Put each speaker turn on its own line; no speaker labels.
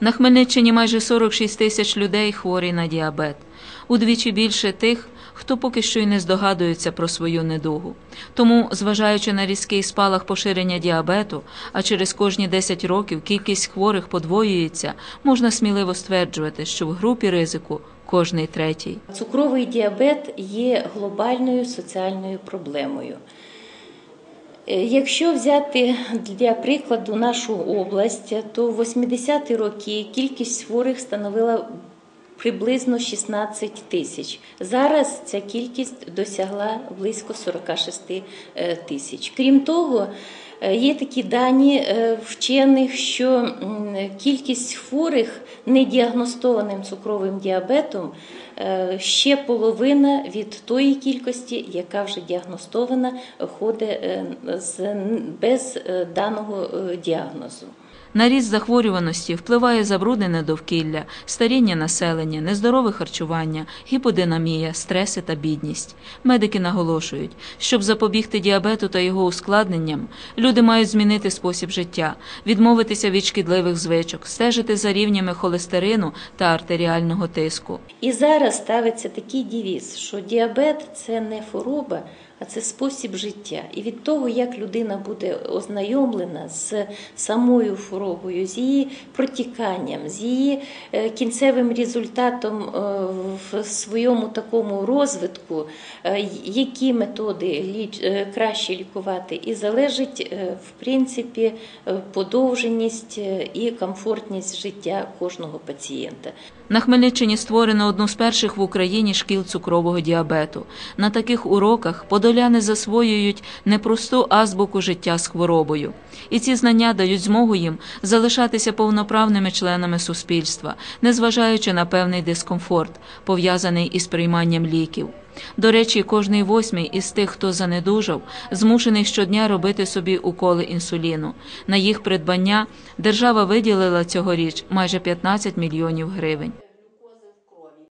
На Хмельниччині майже 46 тисяч людей хворі на діабет, удвічі більше тих, хто поки що й не здогадується про свою недугу. Тому, зважаючи на різкий спалах поширення діабету, а через кожні 10 років кількість хворих подвоюється, можна сміливо стверджувати, що в групі ризику кожний третій.
Цукровий діабет є глобальною соціальною проблемою. Е, Якщо взяти для прикладу нашу область, то в 80-ті роки кількість хворих становила приблизно 16 тисяч. Зараз ця кількість досягла близько 46 е, тисяч. Крім того, е, є такі дані е, вчених, що кількість хворих недіагностованим цукровим діабетом ще половина від тої кількості, яка вже діагностована, ходить без даного діагнозу.
На ріст захворюваності впливає забруднене довкілля, старіння населення, нездорове харчування, гіподинамія, стреси та бідність. Медики наголошують, щоб запобігти діабету та його ускладненням, люди мають змінити спосіб життя, відмовитися від шкідливих звичок, стежити за рівнями холестерину та артеріального тиску.
І зараз ставиться такий девіз, що діабет це не хвороба, а це спосіб життя. І від того, як людина буде ознайомлена з самою хворобою, з її протіканням, з її е, кінцевим результатом е, в своєму такому розвитку, е, які методи ліч- краще лікувати, і залежить в принципі подовженість і комфортність життя кожного пацієнта.
На Хмельниччині створено одну з перших в Україні шкіл цукрового діабету. На таких уроках подоляни засвоюють непросту азбуку життя з хворобою. І ці знання дають змогу їм залишатися повноправними членами суспільства, незважаючи на певний дискомфорт, пов'язаний із прийманням ліків. До речі, кожний восьмий із тих, хто занедужав, змушений щодня робити собі уколи інсуліну. На їх придбання держава виділила цьогоріч майже 15 мільйонів гривень.